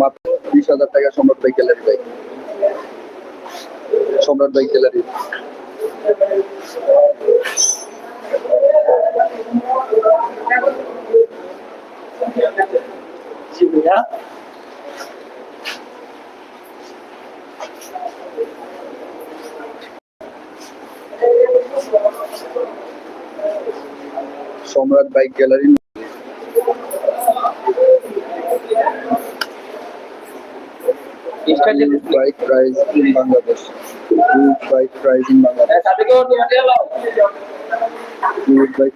মাত্র বিশ হাজার টাকা সম্রাট ভাই গ্যালারি ভাই। সম্রাট ভাই গ্যালারি জি ভাইয়া সম্রাট বাইক গ্যালারি স্টার্ট দিতে bike price in Bangladesh good bike price in Bangladesh সাথে কেউ তোমাকে এলো গুড বাইক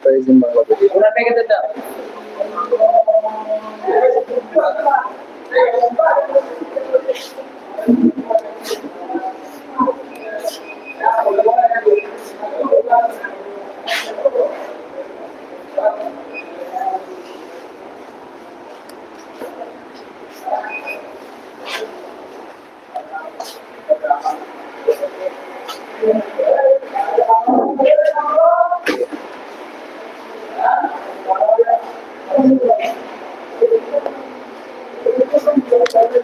প্রাইস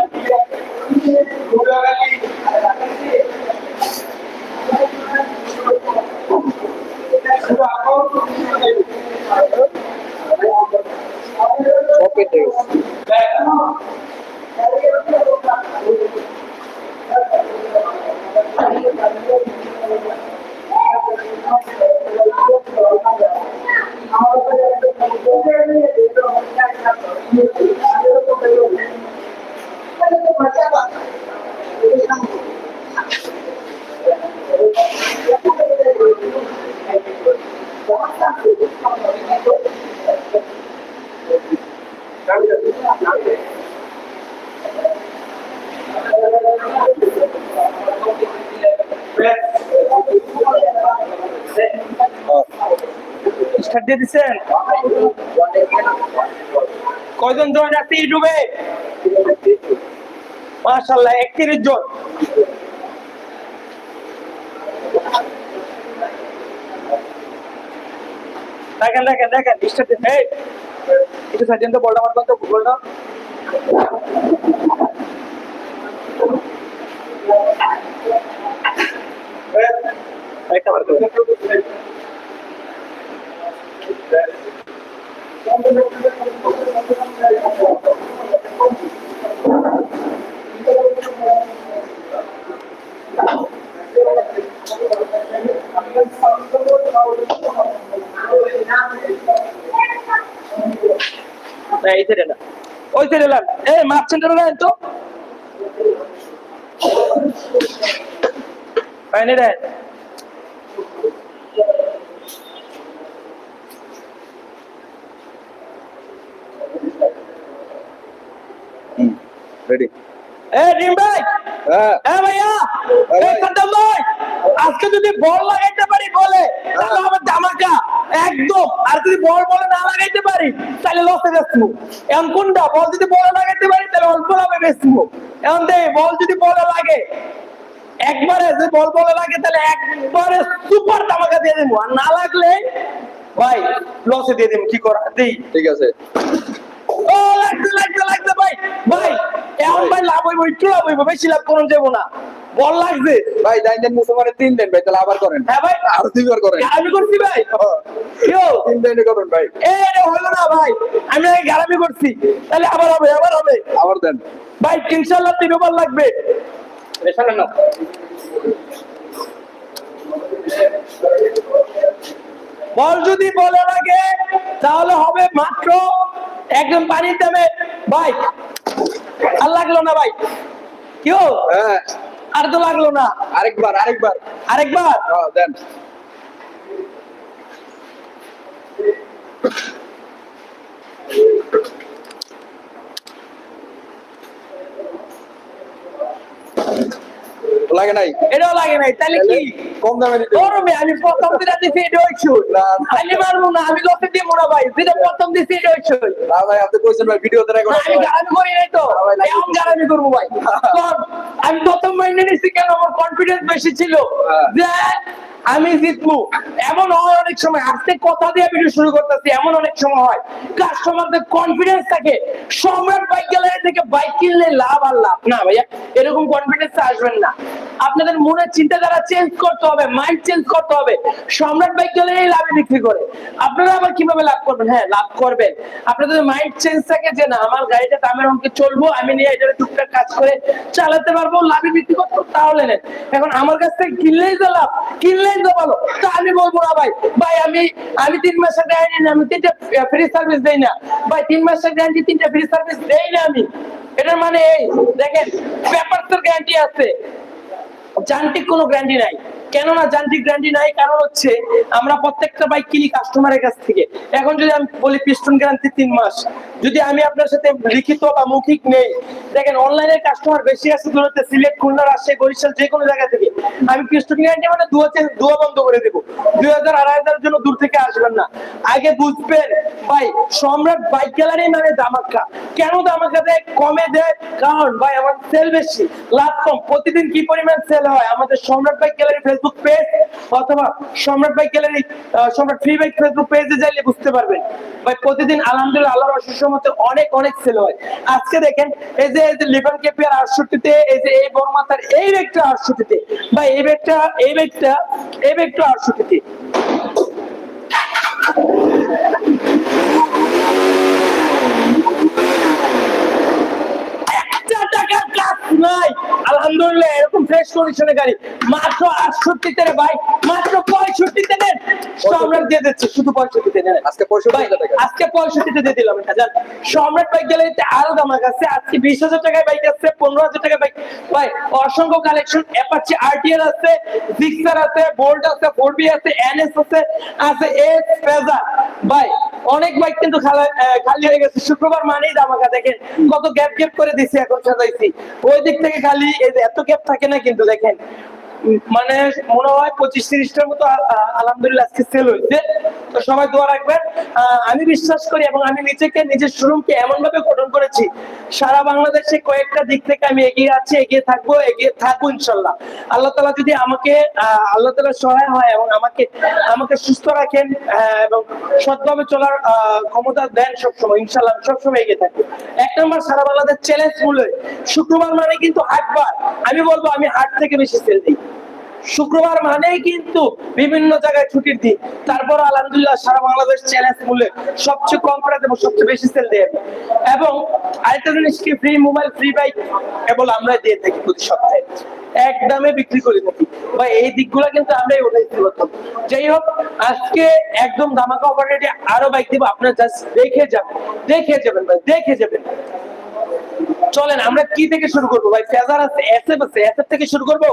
ইন দিয়ে দিচ্ছেন কয়জন জয়েন আছে ইউটিউবে? মাশাল্লাহ একত্রিশ জন। দেখেন দেখেন দেখেন দিন। এই একটু দিন তো বলটা মারবেন তো বলটা একটা বার এই সাইডে না ওই সাইডে না এই মাছ সেন্টারে রেডি এ ডিম ভাই! হ্যাঁ। ভাইয়া! এই আজকে যদি বল লাগাইতে পারি বলে তাহলে হবে ধামাকা একদম। আর যদি বল বলে না লাগাইতে পারি তাহলে লসে বেসবো এখন কোনটা? বল যদি বলে লাগাইতে পারি তাহলে অল্প লাভে বেসবো এখন দে বল যদি বলে লাগে একবারে যদি বল বলে লাগে তাহলে একবারে সুপার ধামাকা দিয়ে দেবো। আর না লাগলে ভাই লসে দিয়ে দেবো। কি করা? দেই। ঠিক আছে। ও লাগছে লাগছে লাগছে ভাই। ভাই এখন ভাই লাভ হইব একটু লাভ হইব? বেশি লাভ করুন যাব না। বল লাগছে। ভাই ডাইন দেন মুসলমানের তিন দেন ভাই তাহলে আবার করেন। হ্যাঁ ভাই। আরও দুইবার করেন। আমি করছি ভাই। কেউ তিন দেনে করুন ভাই। এ হলো না ভাই। আমি আগে গারামি করছি। তাহলে আবার হবে আবার হবে। আবার দেন। ভাই ইনশাল্লাহ তিন ওভার লাগবে। রেশনে নাও। বল যদি বলে লাগে তাহলে হবে মাত্র একদম পানির দামে। ভাই আর লাগল না ভাই? কেউ হ্যাঁ। আর তো লাগল না। আরেকবার আরেকবার। আরেকবার? হ্যাঁ দেন। লাগে নাই? এটাও লাগে নাই তাহলে কি? কম দামে আমি প্রথম দিছি এটা না। আমি মারবো না আমি লোকে দিয়ে মোড়া ভাই। যেটা প্রথম দিছি এটা হইছু না ভাই আপনি কইছেন ভাই ভিডিওতে রেকর্ড আমি গারামি করি নাই তো। না ভাই, লাগে। এখন গারামি করব ভাই। আমি প্রথম মাইন্ডে নিচ্ছি কেন? আমার কনফিডেন্স বেশি ছিল। হ্যাঁ। যে আমি জিতবো। এমন হয় অনেক সময়। আজকে কথা দিয়ে ভিডিও শুরু করতেছি, এমন অনেক সময় হয়। কাস্টমারদের কনফিডেন্স থাকে। সম্রাট বাইক গ্যালারি থেকে বাইক কিনলে লাভ আর লাভ না, ভাইয়া। এরকম কনফিডেন্স আসবেন না। আপনাদের মনের চিন্তাধারা চেঞ্জ করতে হবে মাইন্ড চেঞ্জ করতে হবে। সম্রাট বাইক গ্যালারি লাভে বিক্রি করে। আপনারা আবার কীভাবে লাভ করবেন? হ্যাঁ লাভ করবেন। আপনাদের মাইন্ড চেঞ্জ থাকে যে, না, আমার গাড়িটা দামের অঙ্কে চলবো, আমি নিয়ে এটা টুকটাক কাজ করে চালাতে পারব, লাভে বিক্রি করতে তাহলে নেন। এখন আমার কাছ থেকে কিনলেই তো লাভ। কিনলেই তো ভালো। তো আমি বলব না ভাই ভাই আমি আমি তিন মাসের গ্যারান্টি না আমি তিনটা ফ্রি সার্ভিস দেই না। ভাই তিন মাসের গ্যারান্টি তিনটা ফ্রি সার্ভিস দেই না আমি। এটার মানে এই, দেখেন পেপারসের গ্যারান্টি আছে। যান্ত্রিক কোনো গ্যারান্টি নাই। কেননা যান্ত্রিক গ্যারান্টি নাই, কারণ হচ্ছে আমরা প্রত্যেকটা বাইক কিনি কাস্টমারের কাছ থেকে। এখন যদি আমি বলি পিস্টন গ্যারান্টি তিন মাস, যদি আমি আপনার সাথে লিখিত বা মৌখিক নেই, দেখেন অনলাইনে কাস্টমার বেশি আছে দূরত্বে সিলেট, খুলনা, রাজশাহী, বরিশাল, যে কোনো জায়গা থেকে। আমি পিস্টন গ্যারান্টি মানে দুয়া দুয়া বন্ধ করে দেবো। দুই হাজার আড়াই হাজারের জন্য দূর থেকে আসবেন না। আগে বুঝবেন, ভাই, সম্রাট বাইক গ্যালারি মানে দামাক্কা কেন দামাক্কা দেয়? কমে দেয় কারণ, ভাই, আমার সেল বেশি, লাভ কম। প্রতিদিন কি পরিমাণ সেল হয়? আমাদের সম্রাট বাইক গ্যালারি ফেসবুক পেজ অথবা Samrat bike gallery Samrat free bike Facebook পেজে যাইলে বুঝতে পারবেন। ভাই, প্রতিদিন আলহামদুলিল্লাহ আল্লাহর অশেষ মতে অনেক অনেক সেল হয়। আজকে দেখেন, এই যে এই যে লিভান কেপিয়ার আটষট্টিতে, এই যে এই বড় মাথার এই ব্যাগটা আটষট্টিতে। ভাই, এই ব্যাগটা এই ব্যাগটা এই ব্যাগটা আটষট্টিতে। ফ্রেশ কন্ডিশনের গাড়ি। মাত্র আটষট্টিতে রে ভাই মাত্র পঁয়ষট্টিতে নেন। সম্রাট দিয়ে দিচ্ছে শুধু পঁয়ষট্টিতে নেন। আজকে পঁয়ষট্টি হাজার। আজকে পঁয়ষট্টিতে দিয়ে দিলাম জান সম্রাট বাইক গ্যালারিতে আরও দাম আছে আজকে বিশ হাজার টাকায় বাইক আছে পনেরো হাজার টাকায় বাইক ভাই অসংখ্য কালেকশন অ্যাপাচি আরটিআর আছে জিক্সার আছে বোল্ট আছে ফোর বি আছে এনএস আছে আছে এস ফেজার ভাই অনেক বাইক কিন্তু খালা- হয়ে গেছে। শুক্রবার মানেই দামাকা দেখেন। কত গ্যাপ গ্যাপ করে দিছি এখন সাজাইছি। ওই দিক থেকে খালি এই যে এত গ্যাপ থাকে না কিন্তু, দেখেন। মানে মনে হয় পঁচিশ তিরিশটার মতো আলহামদুলিল্লাহ আজকে সেল হয়েছে। সবাই দোয়া রাখবেন। আমি বিশ্বাস করি এবং আমি নিজেকে, নিজের শোরুমকে এমন ভাবে গঠন করেছি, সারা বাংলাদেশে কয়েকটা দিক থেকে আমি এগিয়ে আছি, এগিয়ে থাকব এগিয়ে থাকব ইনশাল্লাহ। আল্লাহ তালা যদি আমাকে আল্লাহ তালা সহায় হয় এবং আমাকে আমাকে সুস্থ রাখেন এবং সৎভাবে চলার ক্ষমতা দেন সবসময়, ইনশাল্লাহ সবসময় এগিয়ে থাকব। এক নম্বর সারা বাংলাদেশ চ্যালেঞ্জ মূল্যে শুক্রবার মানে কিন্তু হাটবার। আমি বলব আমি হাট থেকে বেশি সেল দিই। শুক্রবার মানেই কিন্তু বিভিন্ন জায়গায় ছুটির দিন। তারপর আলহামদুলিল্লাহ সারা বাংলাদেশ চ্যালেঞ্জ মূল্যে সবচেয়ে কম প্রাইস এবং সবচেয়ে বেশি সেল দেয় এবং আরেকটা জিনিস কি ফ্রি মোবাইল ফ্রি বাইক কেবল আমরা দিয়ে থাকি প্রতি সপ্তাহে। এক দামে বিক্রি করে থাকি বা এই দিকগুলো কিন্তু আমরাই উঠাইতে হতো যাই হোক, আজকে একদম দামাকা অপারেটে আরও বাইক দিব, আপনার জাস্ট দেখে যাবেন। দেখে যাবেন ভাই, দেখে যাবেন। চলেন আমরা কি থেকে শুরু করব ভাই? ফেজার আছে এসএফ আছে এসএফ থেকে শুরু করব।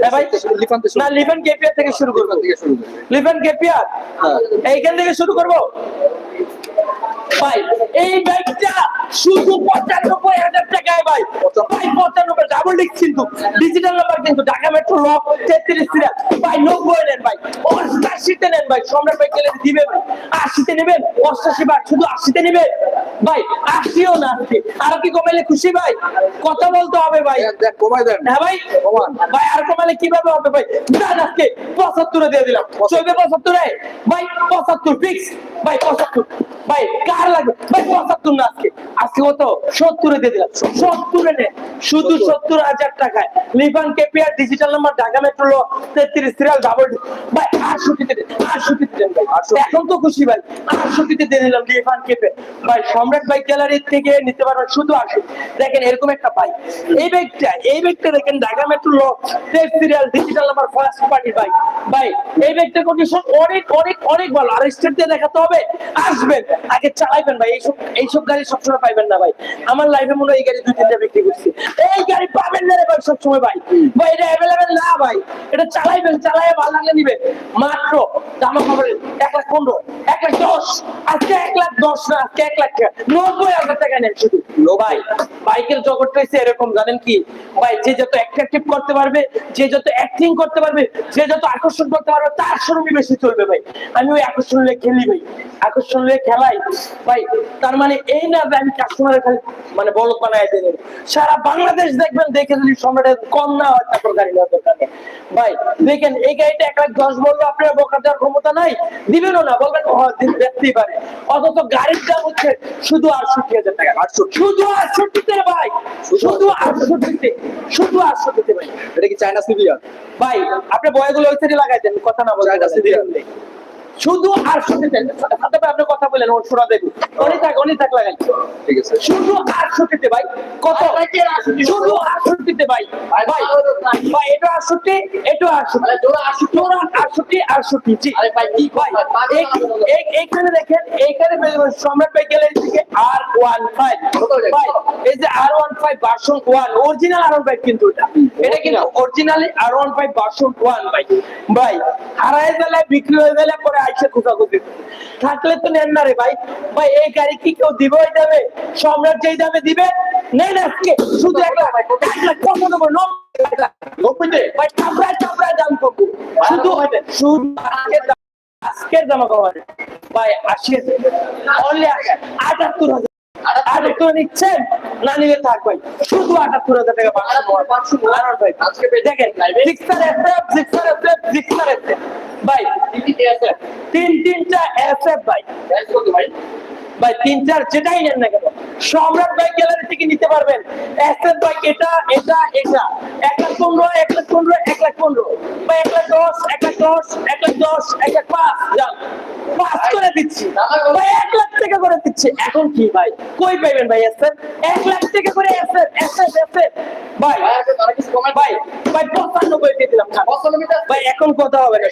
হ্যাঁ ভাই লিফান না লিভেন কেপিয়ার থেকে শুরু করব। লিফান কেপিয়ার হ্যাঁ। এইখান থেকে শুরু করব? ভাই এই বাইকটা শুধু পঁচানব্বই হাজার টাকায় ভাই। ভাই পঁচানব্বই ডাবল ডিস্ক কিন্তু। ডিজিটাল নাম্বার কিন্তু ঢাকা মেট্রো লক তেত্রিশ সিরিয়াল। ভাই নব্বই নেন ভাই অষ্টাশিতে নেন ভাই। সম্রাট ভাই গেলে দিবে ভাই আশিতে নেবেন অষ্টাশি বার শুধু আশিতে নেবেন। ভাই আশিও না আশি আরও কি কমাইলে খুশি ভাই? কথা বলতে হবে ভাই। কমাই দেন। হ্যাঁ ভাই? ভাই আর কমালে কীভাবে হবে ভাই? দান আজকে পঁচাত্তরে দিয়ে দিলাম। চলবে পঁচাত্তরে? ভাই পঁচাত্তর ফিক্স ভাই পঁচাত্তর। ভাই কার লাগবে? ভাই পঁচাত্তর না আজকে। আজকে কত? সত্তরে দিয়ে দিলাম। সত্তরে নে। শুধু সত্তর। হাজার টাকায়। লিভান KPR digital number Dhaka metro তেত্রিশ সিরিয়াল ডাবল ভাই আটষট্টিতে আটষট্টিতে দেন ভাই। এখন তো খুশি ভাই। আটষট্টিতে দিয়ে দিলাম লিভান কেপে ভাই সম্রাট ভাই গ্যালারি থেকে নিতে পারবেন শুধু আটষট্টি দেখেন, এরকম একটা বাইক এই ব্যাগটা এই ব্যাগটা দেখেন ঢাকা মেট্রো ল serial digital number first party bike ভাই। এই ব্যাগটা কন্ডিশন অনেক অনেক অনেক ভালো। আর স্টেট দিয়ে দেখাতে হবে, আসবেন। আগে চালাইবেন, ভাই। এইসব এইসব গাড়ি সবসময় পাইবেন না, ভাই। আমার লাইফে মনে হয় এই গাড়ি দুই, তিনটা বিক্রি করছি। এই গাড়ি পাবেন না রে, ভাই, সবসময়, ভাই। ভাই, এটা অ্যাভেলেবেল না, ভাই। এটা চালাইবেন চালাই ভালো লাগলে নিবে। মাত্র জামা কাপড়ের এক লাখ পনেরো, এক লাখ দশ। আজকে এক লাখ দশ না, আজকে এক লাখ নব্বই হাজার টাকা নেন শুধু। বাইকের জগৎটা এরকম, জানেন কি? ভাই, যে যত অ্যাট্রাকটিভ করতে পারবে, যে যত অ্যাক্টিং করতে পারবে, যে যত আকর্ষণ করতে পারবে, তার বেশি চলবে ভাই। আমি ওই আকর্ষণ নিয়ে খেলি ভাই। আকর্ষণ নিয়ে খেলাই, ভাই, তার মানে এই না আমি কাস্টমারের খালি মানে বানায় সারা বাংলাদেশ দেখবেন, দেখে যদি সম্রাটের কম না হয়, তারপর গাড়ি নেওয়ার দরকার নেই। ভাই, দেখেন, এই গাড়িটা এক লাখ দশ বলল, আপনার বকা দেওয়ার ক্ষমতা নাই? দিবেনও না, বলবেন দেখতেই পারে। অথচ গাড়ির দাম হচ্ছে শুধু আটষট্টি হাজার টাকা, আটষট্টি শুধু আটষট্টিতে ভাই, শুধু আটষট্টিতে শুধু আটষট্টিতে ভাই। এটা কি চায়না সিভিয়ার ভাই আপনি বয়গুলো ওই সাইডে লাগাই দেন, কথা না বলে। চায়না সিরিয়াল শুধু আটষট্টিতে সাথে আপনি কথা বলেন ওর শোনা দেখুন অনেক থাক অনেক থাক লাগাই ঠিক আছে। শুধু আটষট্টিতে ভাই কত শুধু আটষট্টিতে ভাই ভাই ভাই এটা আটষট্টি এটা আটষট্টি জোড়া আটষট্টি আটষট্টি জি। ভাই এই- এই- এইখানে দেখেন এইখানে সম্রাট ভাই গেলে থেকে আর ওয়ান ফাইভ ভাই এই যে R one five version one original R one five কিন্তু এটা। এটা কিন্তু originally R one five version one ভাই। ভাই হারায় গেলে বিক্রি হয়ে গেলে পরে আইসে খোঁজাখুঁজি থাকলে তো নেন না রে ভাই। ভাই এই গাড়ি কি কেউ দিব? ওই দামে সম্রাট যেই দামে দিবে নেন আজকে। শুধু এক লাখ। এক লাখ কত দেবো নব্বইতে? ভাই চাপড়ায় চাপড়ায় দাম করব শুধু হবে শুধু আজকের দাম কাপড় ভাই আশি অনলি আটাত্তর হাজার। আটাত্তর নিচ্ছেন? না নিলে থাক ভাই শুধু আটাত্তর হাজার টাকা পাঁচশো ভাই, দেখেন sixer SF sixer SF sixer SF ভাই, তিন তিনটা এসএফ ভাই ভাই। ভাই, তিন চার যেটাই নেন না কেন, সম্রাট বাইক গ্যালারি থেকে নিতে পারবেন। এসএফ বাইক এটা এটা এটা। এক লাখ পনেরো, এক লাখ পনেরো, এক লাখ পনেরো। বা এক লাখ দশ, এক লাখ দশ, এক লাখ দশ, এক লাখ পাঁচ যান পাঁচ করে দিচ্ছি। ভাই, এক লাখ টাকা করে দিচ্ছি। এখন কি ভাই? কই পাইবেন ভাই এসএফ এক লাখ টাকা করে এসএফ এসএফ এসএফ ভাই ভাই ভাই, পঁচানব্বই দিয়ে দিলাম ভাই, এখন কথা হবে না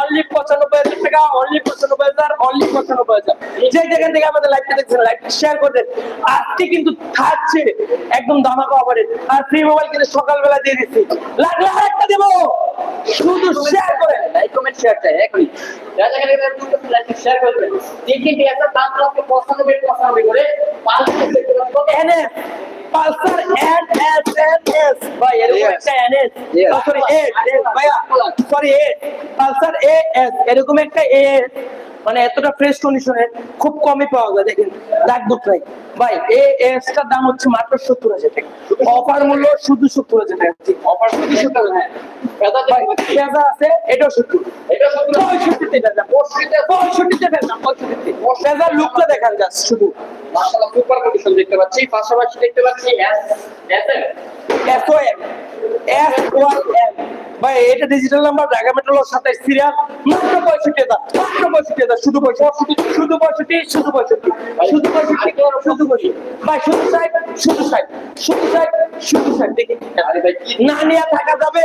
অনলি পঁচানব্বই হাজার টাকা অনলি পঁচানব্বই হাজার অনলি পঁচানব্বই হাজার। যে যেখান থেকে আমাদের লাইভটা দেখছেন লাইভটা শেয়ার করবেন। আজকে কিন্তু থাকছে একদম দামাকা অফারে আর ফ্রি মোবাইল কিনে সকালবেলা দিয়ে দিচ্ছি। লাগলে আরেকটা দেবো। শুধু শেয়ার করেন। লাইক কমেন্ট শেয়ার চাই এখনই যারা যারা লাইক শেয়ার করে দেবেন দেখি যে একটা দাম পছন্দ করে পছন্দ করে পাঁচ NS Pulsar N S N S ভাই এরকম একটা এনএস Yes. সরি এ ভাইয়া sorry A Pulsar A S এরকম একটা এ মানে এতটা ফ্রেশ কন্ডিশনের খুব কমই পাওয়া যায় দেখেন দাগ দুট নাই। ভাই এ এসটার দাম হচ্ছে মাত্র সত্তর হাজার টাকা। অফার মূল্য শুধু সত্তর হাজার টাকা। অফার শুধু সত্তর হ্যাঁ। পেদা পেঁয়াজা আছে এটাও সত্তর। এটা সত্তর। পঁয়ষট্টিতে পেঁয়াজা পঁয়ষট্টিতে পেঁয়াজা পঁয়ষট্টিতে পেঁয়াজার লুকটা দেখান যাচ্ছে শুধু। সুপার কন্ডিশন দেখতে পাচ্ছি। পাশাপাশি দেখতে পাচ্ছি S S S one M ভাই এটা ডিজিটাল নাম্বার ঢাকা মেট্রোল সাতাইশ সিরিয়াল মাত্র পঁয়ষট্টি হাজার মাত্র পঁয়ষট্টি হাজার শুধু পঁয়ষট্টি শুধু পঁয়ষট্টি শুধু পঁয়ষট্টি শুধু পঁয়ষট্টি শুধু পঁয়ষট্টি। ভাই শুধু ষাট শুধু ষাট শুধু ষাট শুধু ষাট দেখি। না নিয়ে থাকা যাবে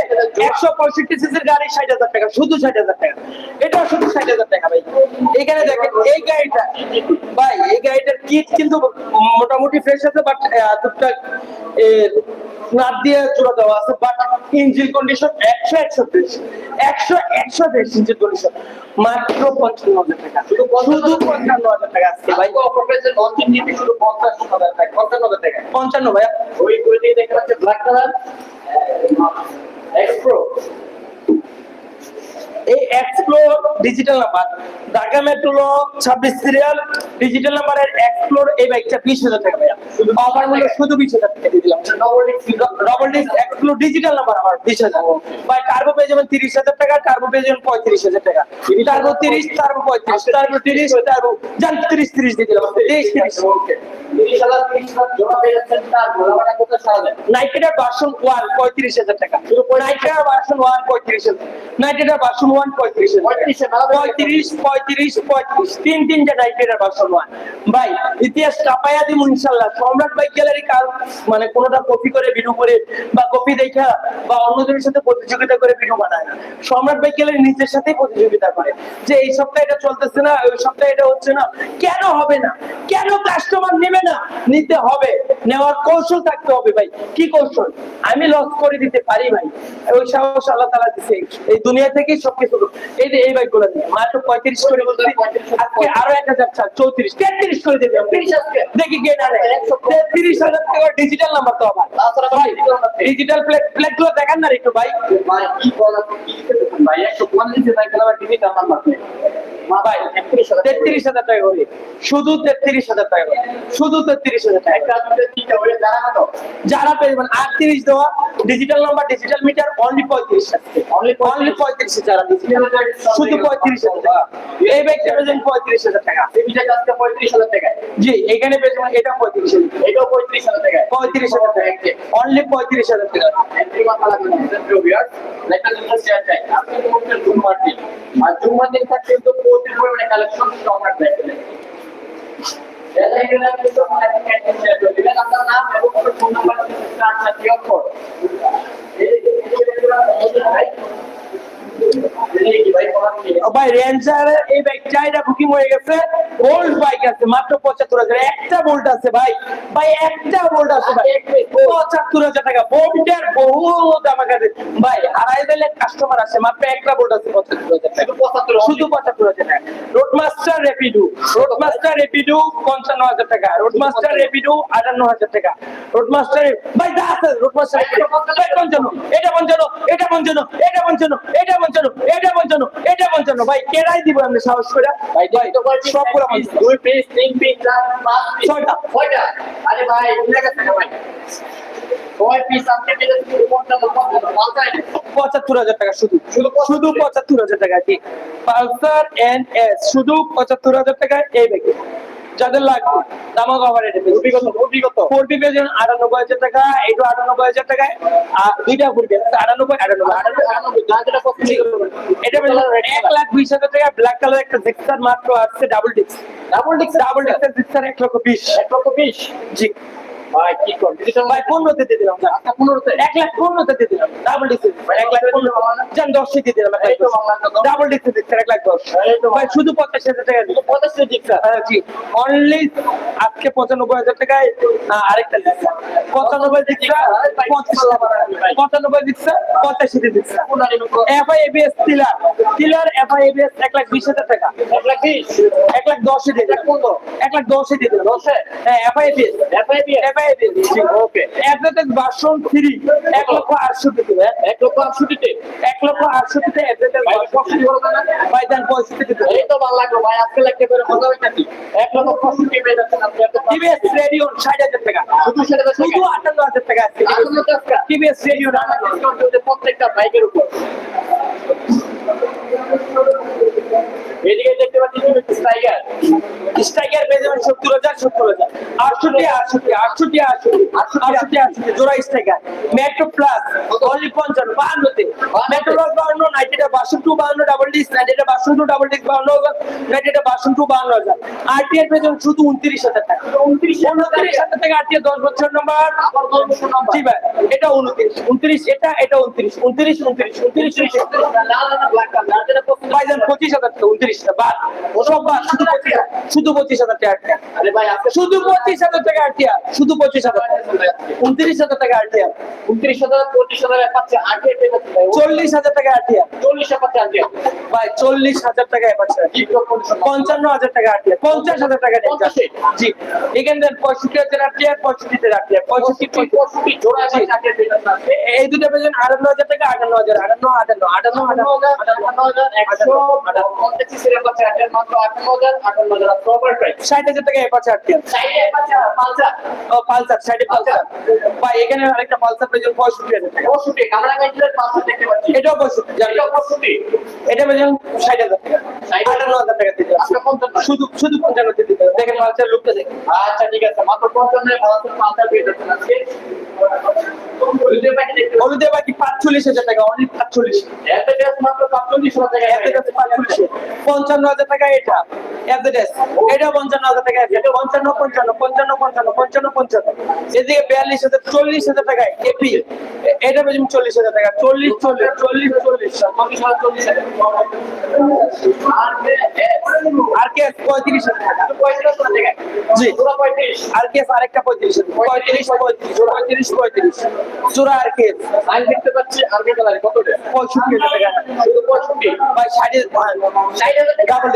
একশো পঁয়ষট্টি সিসির গাড়ি ষাট হাজার টাকা শুধু ষাট হাজার টাকা। এটাও শুধু ষাট হাজার টাকা ভাই। এখানে দেখেন এই গাড়িটা ভাই এই গাড়িটার কিট কিন্তু মোটামুটি ফ্রেশ আছে বাট টুকটাক নাট দিয়ে জোড়া দেওয়া আছে বাট ইঞ্জিন কন্ডিশন একশো একশো ফ্রেশ একশো একশো ফ্রেশ যে কন্ডিশন মাত্র পঞ্চান্ন হাজার টাকা। শুধু শুধু পঞ্চান্ন হাজার টাকা আজকে ভাই। অপারেশন অফার প্রাইসে লঞ্চিং নিতে শুধু 50000 টাকা 55000 টাকা। পঞ্চান্ন ভাইয়া। ওই ওই দিয়ে দেখতে পাচ্ছি ব্ল্যাক কালার এক্স প্রো এই explore digital number Dhaka metro ছাব্বিশ সিরিয়াল ডিজিটাল নাম্বারের এক্সপ্লোর এই বাইকটা বিশ হাজার টাকা ভাইয়া। অফার মূল্য শুধু বিশ হাজার টাকা দিলাম। Double disc explore digital number আমার বিশ হাজার। ভাই টার্বো পেয়ে যাবেন তিরিশ হাজার টাকা টার্বো পেয়ে যাবেন পঁয়ত্রিশ হাজার টাকা। টার্বো তিরিশ টার্বো পঁয়ত্রিশ টার্বো তিরিশ টার্বো জান তিরিশ তিরিশ দিয়ে দিলাম। তিরিশ তিরিশ। ওকে 30000 30000 জমা পেয়ে যাচ্ছেন তার গোলামাটা কোথায় সারাবেন নাইটেডার ভার্সন ওয়ান পঁয়ত্রিশ হাজার টাকা। নাইটেডার ভার্সন ওয়ান পঁয়ত্রিশ হাজার। নাইটেডার ভার্সন ওয়ান পঁয়ত্রিশ হাজার পঁয়ত্রিশে ভালো লাগে। পঁয়ত্রিশ পঁয়ত্রিশ পঁয়ত্রিশ। তিন তিনটে নাইটেডার ভার্সন ওয়ান ভাই ইতিহাস কাপাইয়া দিব ইনশাল্লাহ। সম্রাট বাইক গ্যালারি কার মানে কোনোটা কপি করে করে ভিডিও করে বা কপি দেখা বা অন্যদের সাথে প্রতিযোগিতা করে ভিডিও বানায়। সম্রাট নিজের সাথেই প্রতিযোগিতা করে। যে এই সপ্তাহে এটা চলতেছে না ওই সপ্তাহে এটা হচ্ছে না কেন হবে না? কেন কাস্টমার নেবে না? নিতে হবে। নেওয়ার কৌশল থাকতে হবে ভাই। কি কৌশল? আমি লস করে দিতে পারি ভাই। ওই সাহস আল্লাহ তালা দিছে। এই দুনিয়া থেকেই সবকিছু এই যে এই বাইক নিয়ে মাত্র পঁয়ত্রিশ করে আজকে আরও এক হাজার ছাড় চৌত্রিশ তেত্রিশ করে দেবে। দেখি কে না তেত্রিশ হাজার টাকা ডিজিটাল নাম্বার তো আবার। ভাই ডিজিটাল প্লেট প্লেটগুলো দেখান না একটু ভাই। ভাই কি বলা কি লিখেছেন ভাই একশো পঞ্চাশ ভাই গেলে আবার টিভি টানার লাগবে মা ভাই একত্রিশ হাজার তেত্রিশ হাজার টাকা করে। শুধু তেত্রিশ হাজার টাকা করে। শুধু তেত্রিশ হাজার টাকা। যারা পেয়েছেন আটত্রিশ দেওয়া digital number digital meter only পঁয়ত্রিশ। অনলি পঁয়ত্রিশ। যারা শুধু পঁয়ত্রিশ হাজার টাকা এই ব্যাগটা পেয়েছেন পঁয়ত্রিশ হাজার টাকা পঁয়ত্রিশ হাজার জি এখানে পেয়েছেন এটা পঁয়ত্রিশ হাজার এটাও পঁয়ত্রিশ হাজার পঁয়ত্রিশ হাজার টাকা অনলি পঁয়ত্রিশ হাজার টাকা তো প্রচুর পরিমাণে কালেকশন সম্রাট দেখবেন আপনার নাম এবং ফোন নাম্বার ভাই রেঞ্জার এই বাইকটা এটা বুকিং হয়ে গেছে। বোল্ট বাইক আছে মাত্র পঁচাত্তর হাজার। একটা বোল্ট আছে ভাই। ভাই একটা বোল্ট আছে ভাই। পঁচাত্তর হাজার টাকা। বোল্টের বহু দাম আছে ভাই আড়াই দিলে কাস্টমার আছে মাত্র একটা বোল্ট আছে পঁচাত্তর হাজার শুধু পঁচাত্তর হাজার। টাকা road master Rapido road master Rapido পঞ্চান্ন হাজার টাকা। রোড মাস্টার রেপিডু আটান্ন হাজার টাকা। রোড মাস্টার ভাই দা আছে রোড মাস্টার ভাই পঞ্চান্ন। এটা পঞ্চান্ন। এটা পঞ্চান্ন। এটা পঞ্চান্ন। এটা পঞ্চান্ন এটা পঞ্চান্ন এটা পঞ্চান্ন ভাই কেরাই দিব আমি সাহস করে? ভাই। দুই পিস তিন পিস ছয়টা। ছয়টা? আরে ভাই ভাই? পঁচাত্তর হাজার টাকা শুধু শুধু পঁচাত্তর। হাজার টাকা জি। পালসার এন এস শুধু পঁচাত্তর হাজার টাকা এই ব্যাগে। যাদের লাগবে দামও কভার এটা অভিজ্ঞতা অভিজ্ঞতা। ফোরটি পেজ আটানব্বই হাজার টাকা এইটু আটানব্বই হাজার টাকায় আর দুইটা ফুরবি আটানব্বই আটানব্বই আটানব্বই পছন্দ এটা এক লাখ বিশ হাজার টাকা ব্ল্যাক কালার একটা জিক্সার মাত্র আসছে ডাবল ডিক্স ডাবল ডিক্স ডাবল ডিক্সের জিক্সার এক লক্ষ বিশ। এক লক্ষ বিশ। জি। ভাই কি কর ভাই পনেরোতে দিয়ে দিলাম আচ্ছা পনেরোতে এক লাখ পনেরোতে দিয়ে দিলাম। ডাবল ডিক্স এক লাখ পনেরো। যান দশে দিয়ে দিলাম এই তো বাংলা তো দশ। ডাবল ডিক্স জিক্সার এক লাখ দশ। ভাই শুধু পঞ্চাশ হাজার টাকা দিলাম পঞ্চাশ ডিক্সা হ্যাঁ, জি। অনলি আজকে পঁচানব্বই হাজার টাকায় আরেকটা দিচ্ছে পঁচানব্বই দিচ্ছে পঁচানব্বই দিচ্ছে পঁচাশিতে দিচ্ছে এফআই এবিএস টিলার টিলার এফআই এবিএস এক লাখ বিশ হাজার টাকা। এক লাখ বিশ। এক লাখ দশে দিয়ে এক লাখ দশে দিয়ে দিলাম। দশে? হ্যাঁ FI ABS? FI ABS okay advertise version three এক লক্ষ আটষট্টি এক লক্ষ আটষট্টিতে এক লক্ষ আটষট্টিতে ভাই দেন পঁয়ষট্টি দিতে এই তো বাংলা গো ভাই আজকে লাগতে পারে মজা হইতাছি এক লক্ষ পঁয়ষট্টি পেয়ে যাচ্ছেন আপনি টিভিএস রেডিও ষাট হাজার টাকা। শুধু সেটা তো শুধু আটান্ন হাজার টাকা আছে। টিভিএস রেডিও টাকা। ডিসকাউন্ট চলছে প্রত্যেকটা বাইকের উপর। এদিকে দেখতে পাচ্ছি টাইগার স্ট্রাইকার পেয়ে সত্তর হাজার সত্তর হাজার। আটষট্টি আটষট্টি আটষট্টি আটষট্টি আটষট্টি আটষট্টি জোড়া স্ট্রাইকার মেট্রো প্লাস অনলি পঞ্চান্ন বাহান্নতে। মেট্রো প্লাস নাইটেটা বাসন টু বাহান্ন ডাবল ডিস্ক নাইটেটা বাসন টু ডাবল ডিস্ক বাহান্ন নাইটেটা বাসন টু বাহান্ন হাজার। আরটিআর পেয়ে শুধু উনত্রিশ হাজার টাকা। উনত্রিশ উনত্রিশ হাজার টাকা আরটিআর দশ বছর নাম্বার। জি ভাই এটা উনত্রিশ। উনত্রিশ এটা এটা উনত্রিশ। উনত্রিশ উনত্রিশ উনত্রিশ উনত্রিশ। ভাইজান পঁচিশ হাজার টাকা উনত্রিশটা বাদ সব বাদ শুধু পঁচিশ হাজার। শুধু পঁচিশ হাজার টাকা শুধু পঁচিশ হাজার টাকা শুধু পঁচিশ হাজার উনত্রিশ হাজার টাকা আটটিয়া উনত্রিশ হাজার পঁচিশ হাজার পাচ্ছে পেয়ে চল্লিশ হাজার টাকা আগে ভাই চল্লিশ হাজার টাকা পাচ্ছে পঞ্চান্ন হাজার টাকা। আটটিয়া পঞ্চাশ হাজার টাকা জি। এখান থেকে পঁয়ষট্টি হাজার আটটিয়া পঁয়ষট্টিতে আটটিয়া পঁয়ষট্টি পঁয়ষট্টি জোড়া আছে আগে পেয়ে যাচ্ছে এ- এই দুটো পেয়েছেন আটান্ন হাজার টাকা আটান্ন হাজার আটান্ন আটান্ন আটান্ন আটান্ন আটান্ন হাজার একশো পঞ্চাশ সিসির পাচ্ছে আটের মাত্র আটান্ন হাজার আটান্ন হাজার প্রপার প্রাইস ষাট হাজার টাকা ও পালসার পালসার। ভাই এখানে আরেকটা পালসার পেয়েছেন পঁয়ষট্টি হাজার টাকা। পঁয়ষট্টি পাঁচশো দেখতে পাচ্ছি। এটাও পঁয়ষট্টি এটা ষাট হাজার টাকা। আটান্ন হাজার টাকা দিতে আজকে পঞ্চান্ন শুধু শুধু পঞ্চান্নতে দিতে দেখেন পালসার লুকটা দেখেন। আচ্ছা ঠিক আছে। মাত্র পঞ্চান্ন পাঁচশো পাঁচটা পেয়ে যাচ্ছেন আজকে হলুদের প্যাকেট দেখতে পাচ্ছি হলুদে বাকি পাঁচচল্লিশ। হাজার টাকা। পাঁচচল্লিশ। পঞ্চান্ন হাজার এটা। এটা পঞ্চান্ন হাজার টাকা। এটা পঞ্চান্ন পঞ্চান্ন পঞ্চান্ন পঞ্চান্ন পঞ্চান্ন পঞ্চান্ন। এদিকে বিয়াল্লিশ হাজার চল্লিশ হাজার টাকা এপি এটা পেয়েছেন চল্লিশ হাজার টাকা। চল্লিশ চল্লিশ চল্লিশ চল্লিশ। আর কে পঁয়ত্রিশ হাজার টাকা জি। আর কে আরেকটা পঁয়ত্রিশ। হাজার পঁয়ত্রিশ পঁয়ত্রিশ পঁয়ত্রিশ পঁয়ত্রিশ। চূড়া আর কে লাইন দেখতে পাচ্ছি আর্মি কালার কত পঁয়ষট্টি হাজার টাকা। শুধু পঁয়ষট্টি? ভাই ষাট ষাট হাজার টাকা। ডাবল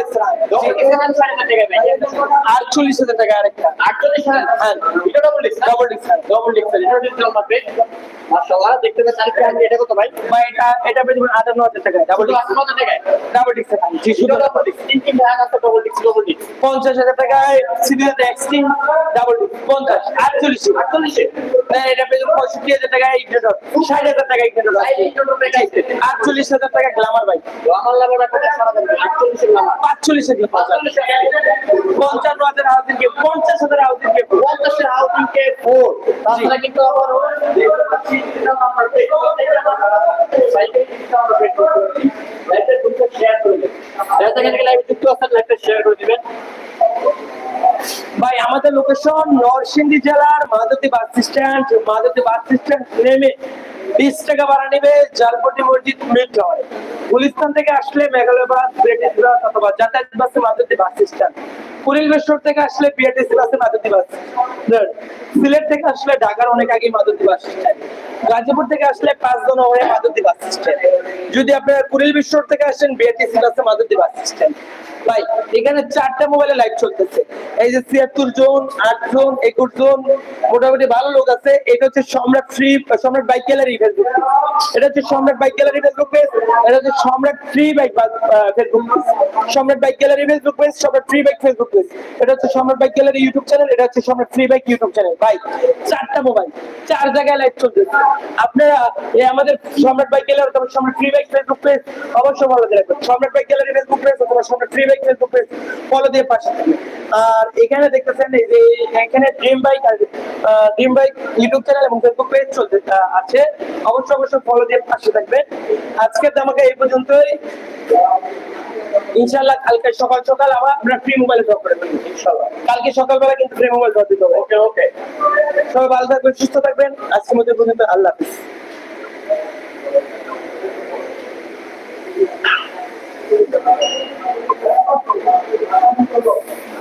ডবল ডিক্স ষাট হাজার টাকা। আটচল্লিশ হাজার টাকা আরেকটা। আটচল্লিশ হাজার। এটা ডবল ডিক্স। ডবল ডিক্স মাশাআল্লাহ দেখতে পাচ্ছি এটা কত ভাই? এটা এটা আটান্ন হাজার টাকা ডাবল ডাবল ডিক্স পঞ্চাশ হাজার টাকায় সিরিয়াল এক্সট্রিম ডাবল ডিক্স পঞ্চাশ আটচল্লিশ। আটচল্লিশে। হ্যাঁ, এটা পেয়ে পঁয়ষট্টি হাজার টাকা ইগনেটর ষাট হাজার টাকা ইগনেটর আটচল্লিশ হাজার টাকা গ্লামার বাইক আমার লাভার নাম পাঁচচল্লিশ হাজার পঞ্চান্ন হাজার হাউজিং কে পঞ্চাশ হাজার হাউজিং কে পঞ্চাশের হাউজিং কে ফোর তাছাড়া কিন্তু আবার শেয়ার করে দিবেন ভাই, আমাদের লোকেশন নরসিংদী জেলার Madhabdi bus stand Madhabdi bus stand নেমে বিশ টাকা ভাড়া নেবে জালপটি মসজিদ মিড টাওয়ার গুলিস্তান থেকে আসলে মেঘালয় বাস ব্রিটিশ বাস অথবা যাতায়াত বাসে মাধবদী বাস স্ট্যান্ড কুড়িলবেশ্বর থেকে আসলে বিআরটিসি বাসে বাস সিলেট থেকে আসলে ঢাকার অনেক আগে মাধবদী বাস স্ট্যান্ড গাজীপুর থেকে আসলে পাঁচ জন হয়ে বাস স্ট্যান্ড যদি আপনারা কুড়িলবেশ্বর থেকে আসেন বিআরটিসি বাসে মাধবদী বাস স্ট্যান্ড ভাই, এখানে চারটা মোবাইলে লাইভ চলতেছে। এই যে ছিয়াত্তর জন, আট জন, একুশ জন, মোটামুটি ভালো লোক আছে। এটা হচ্ছে সম্রাট ফ্রি সম্রাট বাইক গ্যালারি ফেসবুক এটা হচ্ছে সম্রাট বাইক গ্যালারি ফেসবুক পেজ এটা হচ্ছে Samrat free bike Facebook page Samrat bike gallery Facebook page Samrat free bike Facebook page এটা হচ্ছে সম্রাট বাইক গ্যালারি ইউটিউব চ্যানেল এটা হচ্ছে Samrat free bike YouTube channel ভাই, চারটা মোবাইল চার জায়গায় লাইভ চলতেছে। আপনারা এই আমাদের সম্রাট বাইক গ্যালারি অথবা সম্রাট ফ্রি বাইক ফেসবুক পেজ অবশ্যই ভালো রাখবেন। Samrat bike gallery Facebook page Samrat free bike Facebook page follow দিয়ে পাশে। আর এখানে দেখতেছেন এই যে এখানে ড্রিম বাইক আর ড্রিম বাইক ইউটিউব চ্যানেল এবং ফেসবুক পেজ চলতে আছে। অবশ্যই অবশ্যই ফলো দিয়ে পাশে থাকবেন। আজকের আমাকে এই পর্যন্তই। ইনশাআল্লাহ কালকে সকাল সকাল আবার আমরা ফ্রি মোবাইল ড্রপ করে দেবো ইনশাআল্লাহ। কালকে সকালবেলা কিন্তু ফ্রি মোবাইল ড্রপ দিতে হবে। ওকে ওকে। সবাই ভালো থাকবেন সুস্থ থাকবেন। আজকের মধ্যে পর্যন্ত আল্লাহ হাফিজ। よろしくお願いします。